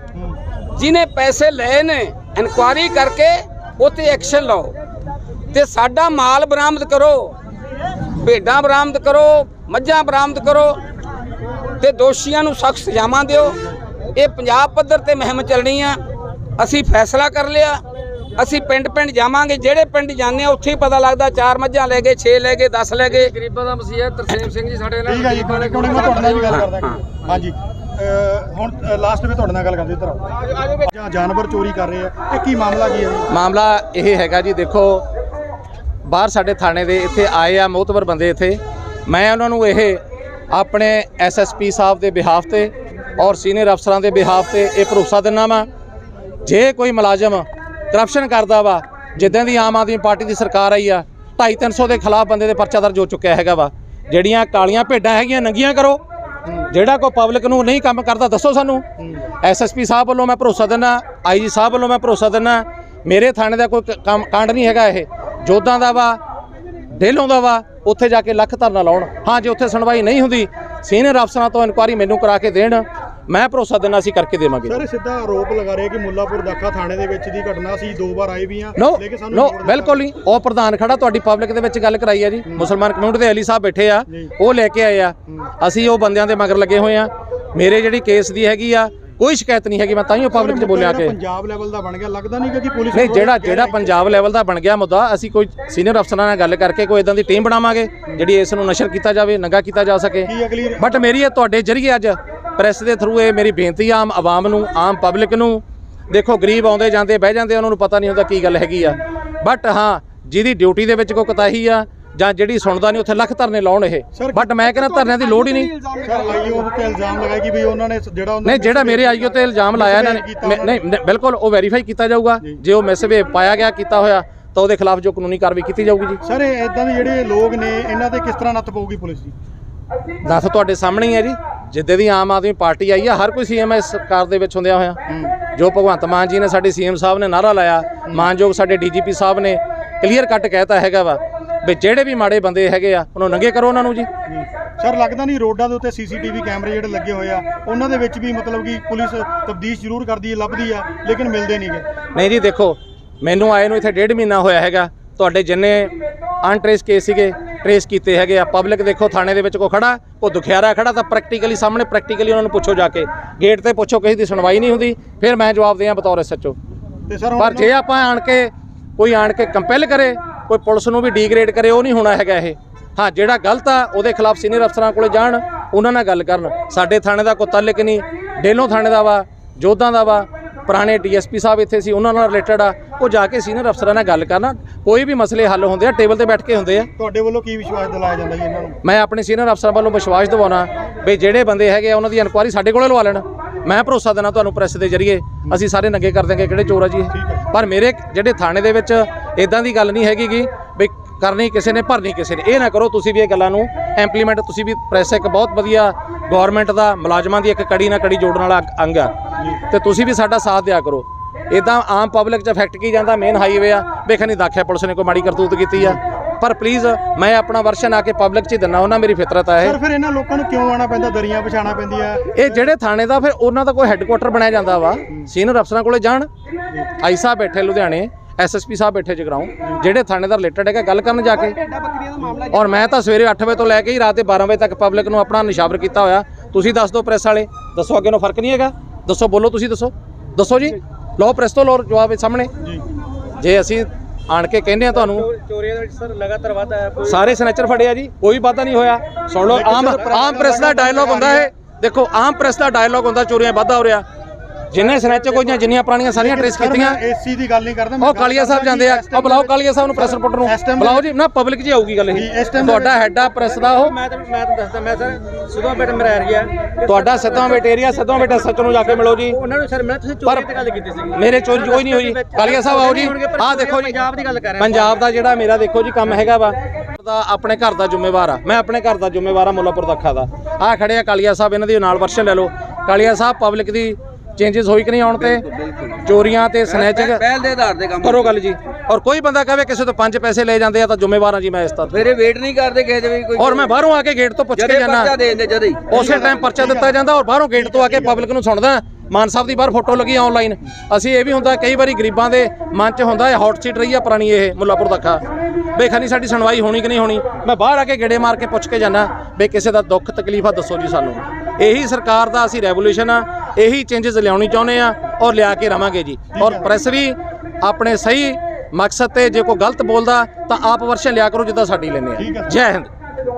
[SPEAKER 4] ਜਿਹਨੇ ਪੈਸੇ ਲਏ ਨੇ ਇਨਕੁਆਇਰੀ ਕਰਕੇ ਉੱਤੇ ਐਕਸ਼ਨ ਲਓ। ਤੇ ਸਾਡਾ ਮਾਲ ਬਰਾਮਦ ਕਰੋ। ਭੇਡਾਂ ਬਰਾਮਦ ਕਰੋ ਮੱਝਾਂ ਬਰਾਮਦ ਕਰੋ ਤੇ ਦੋਸ਼ੀਆਂ ਨੂੰ ਸਖਤ ਸਜ਼ਾਵਾਂ ਦਿਓ। ਇਹ ਪੰਜਾਬ ਪੱਧਰ ਤੇ ਮੁਹਿੰਮ ਚੱਲਣੀ ਆ। ਅਸੀਂ ਫੈਸਲਾ ਕਰ ਲਿਆ। ਅਸੀਂ ਪਿੰਡ ਪਿੰਡ ਜਾਵਾਂਗੇ। ਜਿਹੜੇ ਪਿੰਡ ਜਾਂਦੇ ਆ ਉੱਥੇ ਹੀ ਪਤਾ ਲੱਗਦਾ। ਚਾਰ ਮੱਝਾਂ ਲੈ ਗਏ 6 ਲੈ ਗਏ 10 ਲੈ ਗਏ।
[SPEAKER 1] ਗਰੀਬਾਂ ਦਾ ਮਸੀਹਾ ਤਰਸੇਮ ਸਿੰਘ ਜੀ ਸਾਡੇ ਨਾਲ।
[SPEAKER 2] ਠੀਕ ਹੈ ਜੀ ਮੈਂ ਤੁਹਾਡੇ ਨਾਲ ਵੀ ਗੱਲ ਕਰਦਾ। ਹਾਂਜੀ। ਹੁਣ ਲਾਸਟ ਵਿੱਚ ਤੁਹਾਡੇ ਨਾਲ ਗੱਲ ਕਰਦੇ ਇੱਧਰ ਆਓ। ਜਾਂ ਜਾਨਵਰ ਚੋਰੀ ਕਰ ਰਹੇ ਆ। ਇਹ ਕੀ ਮਾਮਲਾ ਕੀ ਹੈ ਜੀ
[SPEAKER 7] ਮਾਮਲਾ ਇਹ ਹੈਗਾ ਜੀ ਦੇਖੋ ਬਾਹਰ ਸਾਡੇ ਥਾਣੇ ਦੇ ਇੱਥੇ ਆਏ ਆ ਮੋਤਬਰ ਬੰਦੇ ਇੱਥੇ। ਮੈਂ ਉਹਨਾਂ ਨੂੰ ਇਹ ਆਪਣੇ ਐਸਐਸਪੀ ਸਾਹਿਬ ਦੇ ਬਿਹਾਫ ਤੇ ਔਰ ਸੀਨੀਅਰ ਅਫਸਰਾਂ ਦੇ ਬਿਹਾਫ ਤੇ ਇਹ ਭਰੋਸਾ ਦਿੰਦਾ ਵਾਂ। ਜੇ ਕੋਈ ਮੁਲਾਜ਼ਮ ਕਰਪਸ਼ਨ ਕਰਦਾ ਵਾ, ਜਿੱਦਾਂ ਦੀ ਆਮ ਆਦਮੀ ਪਾਰਟੀ ਦੀ ਸਰਕਾਰ ਆਈ ਆ 250 ਦੇ ਖਿਲਾਫ ਬੰਦੇ ਦੇ ਪਰਚਾ ਦਰਜ ਹੋ ਚੁੱਕਿਆ ਹੈਗਾ ਵਾ। ਜਿਹੜੀਆਂ ਕਾਲੀਆਂ ਭੇਡਾਂ ਹੈਗੀਆਂ, ਨੰਗੀਆਂ ਕਰੋ। ਜਿਹੜਾ ਕੋਈ ਪਬਲਿਕ ਨੂੰ ਨਹੀਂ ਕੰਮ ਕਰਦਾ, ਦੱਸੋ ਸਾਨੂੰ। ਐਸਐਸਪੀ ਸਾਹਿਬ ਵੱਲੋਂ ਮੈਂ ਭਰੋਸਾ ਦਿੰਦਾ ਆਈਜੀ ਸਾਹਿਬ ਵੱਲੋਂ ਮੈਂ ਭਰੋਸਾ ਦਿੰਦਾ ਮੇਰੇ ਥਾਣੇ ਦਾ ਕੋਈ ਕ- ਕੰਮ, ਕਾਂਡ ਨਹੀਂ ਹੈਗਾ ਇਹ। ਜੋਧਾਂ ਦਾ ਵਾ ਡੇਲੋਂ ਦਾ ਵਾ ਉੱਥੇ ਜਾ ਕੇ ਲੱਖ ਧਰਨਾ ਲਾਉਣ। ਹਾਂ ਜੇ ਉੱਥੇ ਸੁਣਵਾਈ ਨਹੀਂ ਹੁੰਦੀ ਸੀਨੀਅਰ ਅਫਸਰਾਂ ਤੋਂ ਇਨਕੁਆਰੀ ਮੈਨੂੰ ਕਰਾ ਕੇ ਦੇਣ ਮੈਂ ਭਰੋਸਾ ਦਿੰਦਾ ਅਸੀਂ ਕਰਕੇ ਦੇਵਾਂਗੇ।
[SPEAKER 2] ਸਰ ਸਿੱਧਾ ਆਰੋਪ ਲਗਾ ਰਹੇ ਕਿ ਮੁੱਲਾਪੁਰ ਦਾਖਾ ਥਾਣੇ ਦੇ ਵਿੱਚ ਦੀ ਘਟਨਾ ਸੀ ਦੋ ਵਾਰ ਆਏ ਵੀ ਆ
[SPEAKER 7] ਨੋ
[SPEAKER 2] ਲੇਕਿਨ ਸਾਨੂੰ
[SPEAKER 7] ਨੋ। ਬਿਲਕੁਲ ਨਹੀਂ। ਉਹ ਪ੍ਰਧਾਨ ਖੜਾ ਤੁਹਾਡੀ ਪਬਲਿਕ ਦੇ ਵਿੱਚ ਗੱਲ ਕਰਾਈ ਆ ਜੀ। ਮੁਸਲਮਾਨ ਕਮਿਊਨਿਟੀ ਦੇ ਅਲੀ ਸਾਹਿਬ ਬੈਠੇ ਆ। ਉਹ ਲੈ ਕੇ ਆਏ ਆ। ਅਸੀਂ ਉਹ ਬੰਦਿਆਂ ਦੇ ਮਗਰ ਲੱਗੇ ਹੋਏ ਆ। ਮੇਰੇ ਜਿਹੜੀ ਕੇਸ ਦੀ ਹੈਗੀ ਆ ਕੋਈ ਸ਼ਿਕਾਇਤ ਨਹੀਂ ਹੈਗੀ ਮੈਂ ਤਾਂ ਹੀ ਪਬਲਿਕ 'ਚ ਬੋਲਿਆ ਕਿ
[SPEAKER 2] ਪੰਜਾਬ ਲੈਵਲ ਦਾ ਬਣ ਗਿਆ ਲੱਗਦਾ ਨਹੀਂ ਕਿ ਪੁਲਿਸ
[SPEAKER 7] ਨਹੀਂ ਜਿਹੜਾ ਜਿਹੜਾ ਪੰਜਾਬ ਲੈਵਲ ਦਾ ਬਣ ਗਿਆ ਮੁੱਦਾ ਅਸੀਂ ਕੋਈ ਸੀਨੀਅਰ ਅਫਸਰਾਂ ਨਾਲ ਗੱਲ ਕਰਕੇ ਕੋਈ ਇਦਾਂ ਦੀ ਟੀਮ ਬਣਾਵਾਂਗੇ ਜਿਹੜੀ ਇਸ ਨੂੰ ਨਸ਼ਰ ਕੀਤਾ ਜਾਵੇ ਨੰਗਾ ਕੀਤਾ ਜਾ ਸਕੇ। ਬਟ ਮੇਰੀ ਇਹ ਤੁਹਾਡੇ ਜਰੀਏ ਅੱਜ ਪ੍ਰੈਸ ਦੇ ਥਰੂ ਇਹ ਮੇਰੀ ਬੇਨਤੀ ਆਮ ਆਵਾਮ ਨੂੰ ਆਮ ਪਬਲਿਕ ਨੂੰ। ਦੇਖੋ ਗਰੀਬ ਆਉਂਦੇ ਜਾਂਦੇ ਬਹਿ ਜਾਂਦੇ ਉਹਨਾਂ ਨੂੰ ਪਤਾ ਨਹੀਂ ਹੁੰਦਾ ਕੀ ਗੱਲ ਹੈਗੀ ਆ। ਬਟ ਹਾਂ ਜਿਹਦੀ ਡਿਊਟੀ ਦੇ ਵਿੱਚ ਕੋਈ ਕਤਾਹੀ ਆ ਜਾਂ ਜਿਹੜੀ ਸੁਣਦਾ ਨਹੀਂ ਉੱਥੇ ਲੱਖ ਧਰਨੇ ਲਾਉਣ ਇਹ। ਬਟ ਮੈਂ ਕਹਿੰਦਾ ਧਰਨਿਆਂ ਦੀ ਲੋੜ ਹੀ ਨਹੀਂ।
[SPEAKER 2] ਸਰ ਆਈਓ ਤੇ ਇਲਜ਼ਾਮ ਲਗਾਇਆ ਕਿ ਵੀ ਉਹਨਾਂ ਨੇ ਜਿਹੜਾ ਉਹਨਾਂ
[SPEAKER 7] ਨਹੀਂ ਜਿਹੜਾ ਮੇਰੇ ਆਈਓ ਤੇ ਇਲਜ਼ਾਮ ਲਾਇਆ ਇਹਨਾਂ ਨੇ। ਨਹੀਂ ਬਿਲਕੁਲ ਉਹ ਵੈਰੀਫਾਈ ਕੀਤਾ ਜਾਊਗਾ। ਜੇ। ਉਹ ਮੈਸੇਜ ਪਾਇਆ ਗਿਆ ਕੀਤਾ ਹੋਇਆ ਤਾਂ ਉਹਦੇ ਖਿਲਾਫ ਜੋ ਕਾਨੂੰਨੀ ਕਾਰਵਾਈ ਕੀਤੀ ਜਾਊਗੀ ਜੀ।
[SPEAKER 2] ਸਰ ਇਦਾਂ ਦੇ ਜਿਹੜੇ ਲੋਕ ਨੇ ਇਹਨਾਂ ਤੇ ਕਿਸ ਤਰ੍ਹਾਂ ਨੱਥ ਪਾਊਗੀ ਪੁਲਿਸ ਦੀ?
[SPEAKER 7] ਦੱਸ ਤੁਹਾਡੇ ਸਾਹਮਣੇ ਹੀ ਹੈ ਜੀ। ਜਿੱਦੇ ਦੀ ਆਮ ਆਦਮੀ ਪਾਰਟੀ ਆਈ ਆ ਹਰ ਕੋਈ ਸੀਐਮ ਇਸ ਸਰਕਾਰ ਦੇ ਵਿੱਚ ਹੁੰਦਿਆ ਹੋਇਆ। ਜੋ ਭਗਵੰਤ ਮਾਨ ਜੀ ਨੇ ਸਾਡੇ ਸੀਐਮ ਸਾਹਿਬ ਨੇ ਨਾਰਾ ਲਾਇਆ ਮਾਨਯੋਗ ਸਾਡੇ ਡੀਜੀਪੀ ਸਾਹਿਬ ਨੇ ਕਲੀਅਰ ਕੱਟ ਕਹਿਤਾ ਹੈਗਾ ਵਾ। ਵੀ ਜਿਹੜੇ ਵੀ ਮਾੜੇ ਬੰਦੇ ਹੈਗੇ ਆ ਉਹਨੂੰ ਨੰਗੇ ਕਰੋ ਉਹਨਾਂ ਨੂੰ ਜੀ।
[SPEAKER 2] ਸਰ ਲੱਗਦਾ ਨਹੀਂ ਰੋਡਾਂ ਦੇ ਉੱਤੇ ਸੀਸੀਟੀਵੀ ਕੈਮਰੇ ਜਿਹੜੇ ਲੱਗੇ ਹੋਏ ਆ ਉਹਨਾਂ ਦੇ ਵਿੱਚ ਵੀ ਮਤਲਬ ਕਿ ਪੁਲਿਸ ਤਬਦੀਸ਼ ਜ਼ਰੂਰ ਕਰਦੀ ਹੈ ਲੱਭਦੀ ਆ ਲੇਕਿਨ ਮਿਲਦੇ ਨਹੀਂਗੇ
[SPEAKER 7] ਨਹੀਂ ਜੀ ਦੇਖੋ ਮੈਨੂੰ ਆਏ ਨੂੰ ਇੱਥੇ ਡੇਢ ਮਹੀਨਾ ਹੋਇਆ ਹੈਗਾ। ਤੁਹਾਡੇ ਜਿੰਨੇ ਅਨਟ੍ਰੇਸ ਕੇਸ ਸੀਗੇ ਟ੍ਰੇਸ ਕੀਤੇ ਹੈਗੇ ਆ। ਪਬਲਿਕ ਦੇਖੋ ਥਾਣੇ ਦੇ ਵਿੱਚ ਕੋ ਖੜਾ ਕੋ ਦੁਖਿਆਰਾ ਖੜਾ ਤਾਂ ਪ੍ਰੈਕਟੀਕਲੀ ਸਾਹਮਣੇ ਪ੍ਰੈਕਟੀਕਲੀ ਉਹਨਾਂ ਨੂੰ ਪੁੱਛੋ ਜਾ ਕੇ। ਗੇਟ ਤੇ ਪੁੱਛੋ ਕਿਸੇ ਦੀ ਸੁਣਵਾਈ ਨਹੀਂ ਹੁੰਦੀ ਫਿਰ ਮੈਂ ਜਵਾਬ ਦਿਆਂ ਬਤੌਰ
[SPEAKER 2] ਤੇ ਸਰ
[SPEAKER 7] ਪਰ ਜੇ ਆਪਾਂ ਆਣ ਕੇ ਕੋਈ ਆਣ ਕੇ ਕੰਪੈਲ ਕਰੇ ਕੋਈ ਪੁਲਿਸ ਨੂੰ ਵੀ ਡੀਗ੍ਰੇਡ ਕਰੇ ਉਹ ਨਹੀਂ ਹੋਣਾ ਹੈਗਾ ਇਹ। ਹਾਂ ਜਿਹੜਾ ਗਲਤ ਆ ਉਹਦੇ ਖਿਲਾਫ ਸੀਨੀਅਰ ਅਫਸਰਾਂ ਕੋਲੇ ਜਾਣ ਉਹਨਾਂ ਨਾਲ ਗੱਲ ਕਰਨ। ਸਾਡੇ ਥਾਣੇ ਦਾ ਕੋਈ ਤਾਲੁਕ ਨਹੀਂ ਡੇਲੋਂ ਥਾਣੇ ਦਾ ਵਾ ਜੋਧਾਂ ਦਾ ਵਾ ਪੁਰਾਣੇ ਡੀਐਸਪੀ ਸਾਹਿਬ ਇੱਥੇ ਸੀ ਉਹਨਾਂ ਨਾਲ ਰਿਲੇਟਡ ਆ ਉਹ ਜਾ ਕੇ ਸੀਨੀਅਰ ਅਫਸਰਾਂ ਨਾਲ ਗੱਲ ਕਰਨਾ। ਕੋਈ ਵੀ ਮਸਲੇ ਹੱਲ ਹੁੰਦੇ ਆ ਟੇਬਲ ਤੇ ਬੈਠ ਕੇ ਹੁੰਦੇ ਆ।
[SPEAKER 2] ਤੁਹਾਡੇ ਵੱਲੋਂ ਕੀ ਵਿਸ਼ਵਾਸ ਦਿਲਾਇਆ ਜਾਂਦਾ ਜੀ ਇਹਨਾਂ ਨੂੰ?
[SPEAKER 7] ਮੈਂ ਆਪਣੇ ਸੀਨੀਅਰ ਅਫਸਰਾਂ ਵੱਲੋਂ ਵਿਸ਼ਵਾਸ ਦਿਵਾਉਣਾ ਵੀ ਜਿਹੜੇ ਬੰਦੇ ਹੈਗੇ ਆ ਉਹਨਾਂ ਦੀ ਇਨਕੁਆਇਰੀ ਸਾਡੇ ਕੋਲੇ ਲਵਾ ਲੈਣ। ਮੈਂ ਭਰੋਸਾ ਦੇਣਾ ਤੁਹਾਨੂੰ ਪ੍ਰੈਸ ਦੇ ਜਰੀਏ। ਅਸੀਂ ਸਾਰੇ ਨੰਗੇ ਕਰ ਦੇਂਗੇ ਕਿਹੜੇ ਚੋਰ ਆ ਜੀ। ਪਰ ਮੇਰੇ ਜਿਹੜੇ ਥਾਣੇ ਦੇ ਵਿੱਚ ਇਦਾਂ ਦੀ ਗੱਲ ਨਹੀਂ ਹੈਗੀ ਗੀ ਵੀ ਕਰਨੀ ਕਿਸੇ ਨੇ ਭਰਨੀ ਕਿਸੇ ਨੇ। ਇਹ ਨਾ ਕਰੋ ਤੁਸੀਂ ਵੀ ਇਹ ਗੱਲਾਂ ਨੂੰ ਇੰਪਲੀਮੈਂਟ ਤੁਸੀਂ ਵੀ ਪ੍ਰੈਸ ਇੱਕ ਬਹੁਤ ਵਧੀਆ ਗਵਰਨਮੈਂਟ ਦਾ ਮੁਲਾਜ਼ਮਾਂ ਦੀ ਇੱਕ ਕੜੀ ਨਾਲ ਕੜੀ ਜੋੜਨ ਵਾਲਾ ਅੰਗ ਆ। ਤੇ ਤੁਸੀਂ ਵੀ ਸਾਡਾ ਸਾਥ ਦਿਆ ਕਰੋ। ਇਦਾਂ ਆਮ ਪਬਲਿਕ 'ਚ ਇਫੈਕਟ ਕੀ ਜਾਂਦਾ? ਮੇਨ ਹਾਈਵੇ ਆ। ਵੇਖਣ ਨਹੀਂ ਦਾਖਿਆ ਪੁਲਿਸ ਨੇ ਕੋਈ ਮਾੜੀ ਕਰਤੂਤ ਕੀਤੀ ਆ। ਪਰ ਪਲੀਜ਼ ਮੈਂ ਆਪਣਾ ਵਰਸ਼ਨ ਆ ਕੇ ਪਬਲਿਕ 'ਚ ਹੀ ਦਿੰਨਾ ਉਹਨਾਂ ਮੇਰੀ ਫਿਤਰਤ ਆ ਇਹ।
[SPEAKER 2] ਸਰ ਫਿਰ ਇਹਨਾਂ ਲੋਕਾਂ ਨੂੰ ਕਿਉਂ ਆਣਾ ਪੈਂਦਾ? ਦਰੀਆਂ ਵਿਛਾਣਾ ਪੈਂਦੀਆਂ
[SPEAKER 7] ਇਹ ਜਿਹੜੇ ਥਾਣੇ ਦਾ ਫਿਰ ਉਹਨਾਂ ਦਾ ਕੋਈ ਹੈੱਡਕੁਆਟਰ ਬਣਾਇਆ ਜਾਂਦਾ ਵਾ। ਸੀਨੀਅਰ ਅਫਸਰਾਂ ਕੋਲੇ ਜਾਣ। ਆਈ ਸਾਹਿਬ ਬੈਠੇ ਲੁਧਿਆਣੇ। ਐਸਐਸਪੀ ਸਾਹਿਬ ਬੈਠੇ ਜਗਰਾਉਂ ਜਿਹੜੇ ਥਾਣੇ ਦਾ ਰਿਲੇਟਡ ਹੈਗਾ, ਗੱਲ ਕਰਨ ਜਾ ਕੇ। ਔਰ ਮੈਂ ਤਾਂ ਸਵੇਰੇ 8 ਵਜੇ ਤੋਂ ਲੈ ਕੇ ਹੀ ਰਾਤ ਦੇ 12 ਵਜੇ ਤੱਕ ਪਬਲਿਕ ਨੂੰ ਆਪਣਾ ਨਿਸ਼ਾਵਰ ਕੀਤਾ ਹੋਇਆ। ਤੁਸੀਂ ਦੱਸ ਦਿਓ ਪ੍ਰੈਸ ਵਾਲੇ, ਦੱਸੋ ਅੱਗੇ ਨੂੰ ਫ਼ਰਕ ਨਹੀਂ ਹੈਗਾ? ਦੱਸੋ, ਬੋਲੋ ਤੁਸੀਂ ਦੱਸੋ। ਦੱਸੋ ਜੀ। ਲਓ ਪ੍ਰੈਸ ਤੋਂ ਲੋ ਜਵਾਬ ਸਾਹਮਣੇ।
[SPEAKER 2] ਜੇ
[SPEAKER 7] ਅਸੀਂ ਆਣ ਕੇ ਕਹਿੰਦੇ ਆ ਤੁਹਾਨੂੰ
[SPEAKER 5] ਚੋਰੀਆਂ ਦੇ ਸਰ ਲਗਾਤਾਰ ਵਾਧਾ ਹੈ
[SPEAKER 7] ਸਾਰੇ ਸਨੈਚਰ ਫੜਿਆ ਜੀ, ਕੋਈ ਵਾਧਾ ਨਹੀਂ ਹੋਇਆ। ਸੁਣ ਲਓ, ਆਮ ਆਮ ਪ੍ਰੈਸ ਦਾ ਡਾਇਲੋਗ ਹੁੰਦਾ ਹੈ ਦੇਖੋ, ਆਮ ਪ੍ਰੈਸ ਦਾ ਡਾਇਲੋਗ ਹੁੰਦਾ, ਚੋਰੀਆਂ ਵਾਧਾ ਹੋ ਰਿਹਾ। ਜਿੰਨੇ ਸਨੈਚਰ ਕੋਈਆਂ ਜਿੰਨੀਆਂ ਪੁਰਾਣੀਆਂ ਸਾਰੀਆਂ ਟ੍ਰੇਸ ਕੀਤੀਆਂ।
[SPEAKER 2] ਏਸੀ ਦੀ ਗੱਲ ਨਹੀਂ ਕਰਦਾ ਮੈਂ
[SPEAKER 7] ਉਹ ਕਾਲੀਆ ਸਾਹਿਬ ਜਾਂਦੇ ਆ। ਉਹ ਬੁਲਾਓ ਕਾਲੀਆ ਸਾਹਿਬ ਨੂੰ ਪ੍ਰੈਸ ਰਿਪੋਰਟਰ ਨੂੰ। ਬੁਲਾਓ ਜੀ ਨਾ ਪਬਲਿਕ 'ਚ ਆਊਗੀ ਗੱਲ
[SPEAKER 2] ਜੀ,
[SPEAKER 7] ਇਹ ਤੁਹਾਡਾ ਹੈੱਡ ਆ ਪ੍ਰੈਸ ਦਾ ਉਹ।
[SPEAKER 5] ਮੈਂ ਤਾਂ ਮੈਂ ਤੁਹਾਨੂੰ ਦੱਸਦਾ ਮੈਂ ਸਰ ਸੁਧਾ ਬੇਟ ਮੇਰਾ ਏਰੀਆ।
[SPEAKER 7] ਤੁਹਾਡਾ ਸਿੱਧਵਾਂ ਬੇਟ ਏਰੀਆ ਸਿੱਧਵਾਂ ਬੇਟ ਸੱਚ ਨੂੰ ਜਾ ਕੇ ਮਿਲੋ ਜੀ।
[SPEAKER 5] ਉਹਨਾਂ ਨੂੰ ਸਰ ਮੈਂ ਤੁਸੀਂ ਚੋਰੀ ਦੀ ਗੱਲ ਕੀਤੀ ਸੀ
[SPEAKER 7] ਮੇਰੇ ਚੋਰੀ ਕੋਈ ਨਹੀਂ ਹੋਈ। ਕਾਲੀਆ ਸਾਹਿਬ ਆਓ ਜੀ। ਆਹ ਦੇਖੋ ਜੀ।
[SPEAKER 5] ਪੰਜਾਬ ਦੀ ਗੱਲ ਕਰ ਰਹੇ
[SPEAKER 7] ਪੰਜਾਬ ਦਾ ਜਿਹੜਾ ਮੇਰਾ ਦੇਖੋ ਜੀ ਕੰਮ ਹੈਗਾ ਵਾ। ਦਾ ਆਪਣੇ ਘਰ ਦਾ ਜ਼ਿੰਮੇਵਾਰ ਆ। ਮੈਂ ਆਪਣੇ ਘਰ ਦਾ ਜ਼ਿੰਮੇਵਾਰ ਆ ਮੁੱਲਾਪੁਰ ਦੱਖਾ ਦਾ। ਆਹ ਖੜੇ ਆ ਕਾਲੀਆ ਸਾਹਿਬ ਇਹਨਾਂ ਦੀ ਨਾਲ ਵਰਸ਼ਨ ਲੈ ਲਓ। ਕਾਲੀਆ ਸਾਹਿਬ ਪਬਲਿਕ ਦੀ ਚੇਂਜਸ ਹੋਈ ਕਿ ਨਹੀਂ ਆਉਣ ਤੇ? ਚੋਰੀਆਂ ਤੇ ਸਨੈਚਿੰਗ?
[SPEAKER 4] ਪਹਿਲ ਦੇ ਆਧਾਰ ਤੇ ਕੰਮ
[SPEAKER 7] ਕਰੋ ਗੱਲ ਜੀ। ਔਰ ਕੋਈ ਬੰਦਾ ਕਹੇ ਕਿਸੇ ਤੋਂ ਪੰਜ ਪੈਸੇ ਲੈ ਜਾਂਦੇ ਆ ਤਾਂ ਜ਼ਿੰਮੇਵਾਰ ਆ ਜੀ ਮੈਂ ਇਸ
[SPEAKER 4] ਫਿਰ ਇਹ ਵੇਟ ਨਹੀਂ ਕਰਦੇ ਕਿਸੇ ਦੇ ਵੀ ਕੋਈ
[SPEAKER 7] ਔਰ ਮੈਂ ਬਾਹਰੋਂ ਆ ਕੇ ਗੇਟ ਤੋਂ ਪੁੱਛ ਕੇ ਜਾਣਾ ਉਸੇ ਟਾਈਮ ਪਰਚਾ ਦਿੱਤਾ ਜਾਂਦਾ ਔਰ ਬਾਹਰੋਂ ਗੇਟ ਤੋਂ ਆ ਕੇ ਪਬਲਿਕ ਨੂੰ ਸੁਣਦਾ। ਮਾਨ ਸਾਹਿਬ ਦੀ ਬਾਹਰ ਫੋਟੋ ਲੱਗੀ ਆਨਲਾਈਨ ਅਸੀਂ ਇਹ ਵੀ ਹੁੰਦਾ ਕਈ ਵਾਰੀ ਗਰੀਬਾਂ ਦੇ ਮਨ 'ਚ ਹੁੰਦਾ ਇਹ ਹੌਟ ਸੀਟ ਰਹੀ ਆ ਪੁਰਾਣੀ ਇਹ ਮੁੱਲਾਪੁਰ ਦੱਖਾ ਬੇਖਾਨੀ ਸਾਡੀ ਸੁਣਵਾਈ ਹੋਣੀ ਕਿ ਨਹੀਂ ਹੋਣੀ? ਮੈਂ ਬਾਹਰ ਆ ਕੇ ਗੇੜੇ ਮਾਰ ਕੇ ਪੁੱਛ ਕੇ ਜਾਣਾ ਬਈ ਕਿਸੇ ਦਾ ਦੁੱਖ ਤਕਲੀਫ ਦੱਸੋ ਜੀ ਸਾਨੂੰ। ਇਹੀ ਸਰਕਾਰ ਦਾ ਅਸੀਂ ਰੈਵੋਲੂਸ਼ਨ ਆ ਇਹੀ ਚੇਂਜਸ ਲਿਆਉਣੀ ਚਾਹੁੰਦੇ ਆ ਔਰ ਲਿਆ ਕੇ ਰਵਾਂਗੇ ਜੀ। ਔਰ ਪ੍ਰੈਸ ਵੀ ਆਪਣੇ ਸਹੀ ਮਕਸਦ ਤੇ ਜੇ ਕੋਈ ਗਲਤ ਬੋਲਦਾ ਤਾਂ ਆਪ ਵਰਸ਼ਨ ਲਿਆ ਕਰੋ ਜਿੱਦਾਂ ਸਾਡੀ
[SPEAKER 2] ਠੀਕ
[SPEAKER 7] ਆ। ਜੈ ਹਿੰਦ।